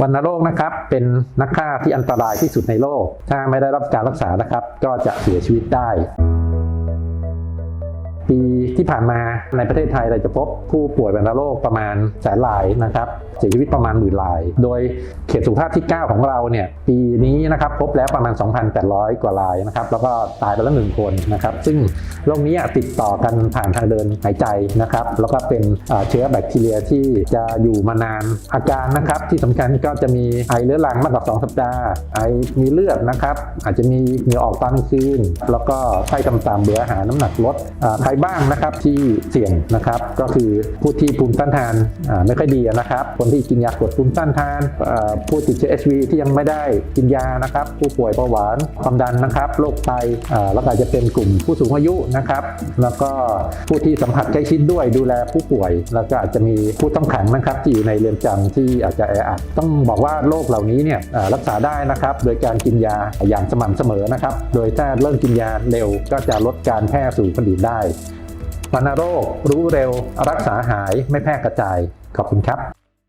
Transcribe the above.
วัณโรคนะครับเป็นนักฆ่าที่อันตรายที่สุดในโลก ถ้าไม่ได้รับการรักษานะครับ ก็จะเสียชีวิตได้ ปีที่ผ่านมาในประเทศไทยเราจะพบผู้ป่วยวัณโรคประมาณแสนรายนะครับเสียชีวิตประมาณหมื่นราย โดยเขตสุขภาพที่ 9 ของเราเนี่ยปีนี้นะครับพบแล้วประมาณ 2,800 กว่ารายนะครับแล้วก็ตายไปแล้วหนึ่งคนนะครับซึ่งโรคนี้ติดต่อกันผ่านทางเดินหายใจนะครับแล้วก็เป็นเชื้อแบคทีเรียที่จะอยู่มานานอาการนะครับที่สำคัญก็จะมีไอเรื้อรังมากกว่า2สัปดาห์ไอมีเลือดนะครับอาจจะมีเหงื่อออกตอนกลางคืน แล้วก็ไข้ต่ำๆเบื่ออาหารน้ำหนักลดอ่าใครบ้างนะครับที่เสี่ยงนะครับ ก็คือผู้ที่ภูมิต้านทานไม่ค่อยดีนะครับ คนที่กินยากดภูมิต้านทานผู้ติดเชื้อ HIV ที่ยังไม่ได้กินยานะครับ ผู้ป่วยเบาหวานความดันนะครับโรคไตอ่าแล้วอาจจะเป็นกลุ่มผู้สูงอายุนะครับ แล้วก็ผู้ที่สัมผัสใกล้ชิดด้วยดูแลผู้ป่วย แล้วก็อาจจะมีผู้ต้องขังนะครับที่อยู่ในเรือนจำที่อาจจะแออัดต้องบอกว่าโรคเหล่านี้เนี่ยรักษาได้นะครับโดยการกินยาอย่างสม่ำเสมอนะครับ โดยถ้าเริ่มกินยาเร็วก็จะลดการแพร่สู่คนอื่นได้ วัณโรค รู้เร็ว รักษาหายไม่แพร่กระจาย ขอบคุณครับ